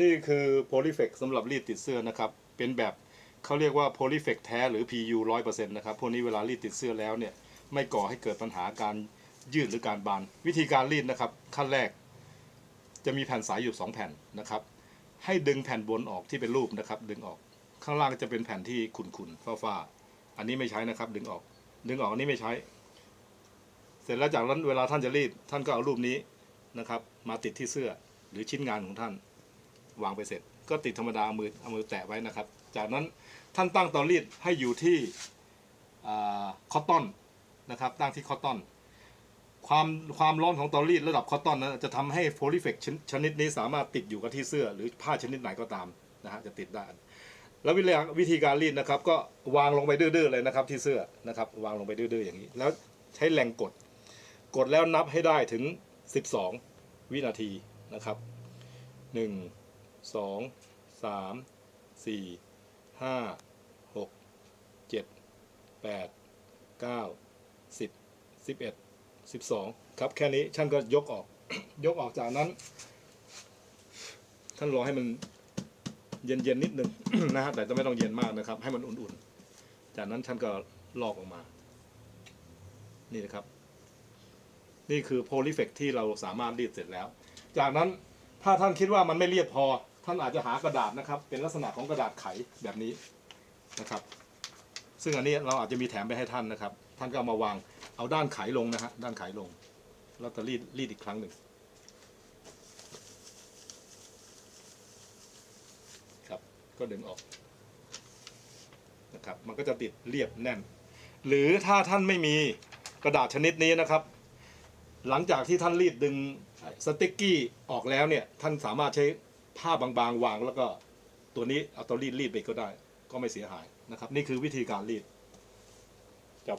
นี่คือโพลีเฟกสำหรับรีดติดเสื้อนะครับ เป็นแบบเขาเรียกว่าโพลีเฟกแท้หรือ PU 100%นะครับ พวกนี้เวลารีดติดเสื้อแล้วเนี่ย ไม่ก่อให้เกิดปัญหาการยืดหรือการบาน วิธีการรีดนะครับ ขั้นแรก จะมีแผ่นสายอยู่ 2 แผ่นนะครับ ให้ดึงแผ่นบนออกที่เป็นรูปนะครับ ดึงออก ข้างล่างจะเป็นแผ่นที่ขุ่นๆฟ้าๆอันนี้ไม่ใช้นะครับ ดึงออก ดึงออกอันนี้ไม่ใช้ เสร็จแล้วจากนั้นเวลาท่านจะรีด ท่านก็เอารูปนี้นะครับ มาติดที่เสื้อหรือชิ้นงานของท่าน วางไปเสร็จ ก็ติดธรรมดามือเอามือแตะไว้นะครับ จากนั้นท่านตั้งเตารีดให้อยู่ที่คอตตอนนะครับ ตั้งที่คอตตอนความความร้อนของเตารีดระดับคอตตอนนั้นจะทำให้โพลีเฟกชนิดนี้สามารถติดอยู่กับที่เสื้อ หรือผ้าชนิดไหนก็ตามนะฮะจะติดได้แล้ววิธีวิธีการรีดนะครับ ก็วางลงไปดื้อๆเลยนะครับ ที่เสื้อนะครับ วางลงไปดื้อๆอย่างนี้ แล้วใช้แรงกด กดแล้วนับให้ได้ถึง 12 วินาทีนะครับ 1 สองสามสี่ห้าหกเจ็ดแปดเก้าสิบสิบเอ็ดสิบสองครับแค่นี้ช่างก็ยกออก ยกออกจากนั้น ท่านรอให้มันเย็นๆนิดนึงนะฮะแต่จะไม่ต้องเย็นมากนะครับ ให้มันอุ่นๆ จากนั้นท่านก็ลอกออกมา นี่นะครับ นี่คือโพลีเฟกที่เราสามารถรีดเสร็จแล้ว จากนั้นถ้าท่านคิดว่ามันไม่เรียบพอ ท่านอาจจะหากระดาษนะครับ เป็นลักษณะของกระดาษไขแบบนี้นะครับ ซึ่งอันนี้เราอาจจะมีแถมไปให้ท่านนะครับ ท่านก็เอามาวางเอาด้านไขลงนะฮะด้านไขลงแล้วก็รีดรีดอีกครั้งหนึ่งครับก็ดึงออกนะครับ มันก็จะติดเรียบแน่น หรือถ้าท่านไม่มีกระดาษชนิดนี้นะครับ หลังจากที่ท่านรีดดึงสติ๊กกี้ออกแล้วเนี่ย ท่านสามารถใช้ ผ้าบางๆ วางแล้วก็ตัวนี้เอาตัวรีดรีดไปก็ได้ ก็ไม่เสียหายนะครับ นี่คือวิธีการรีดจบ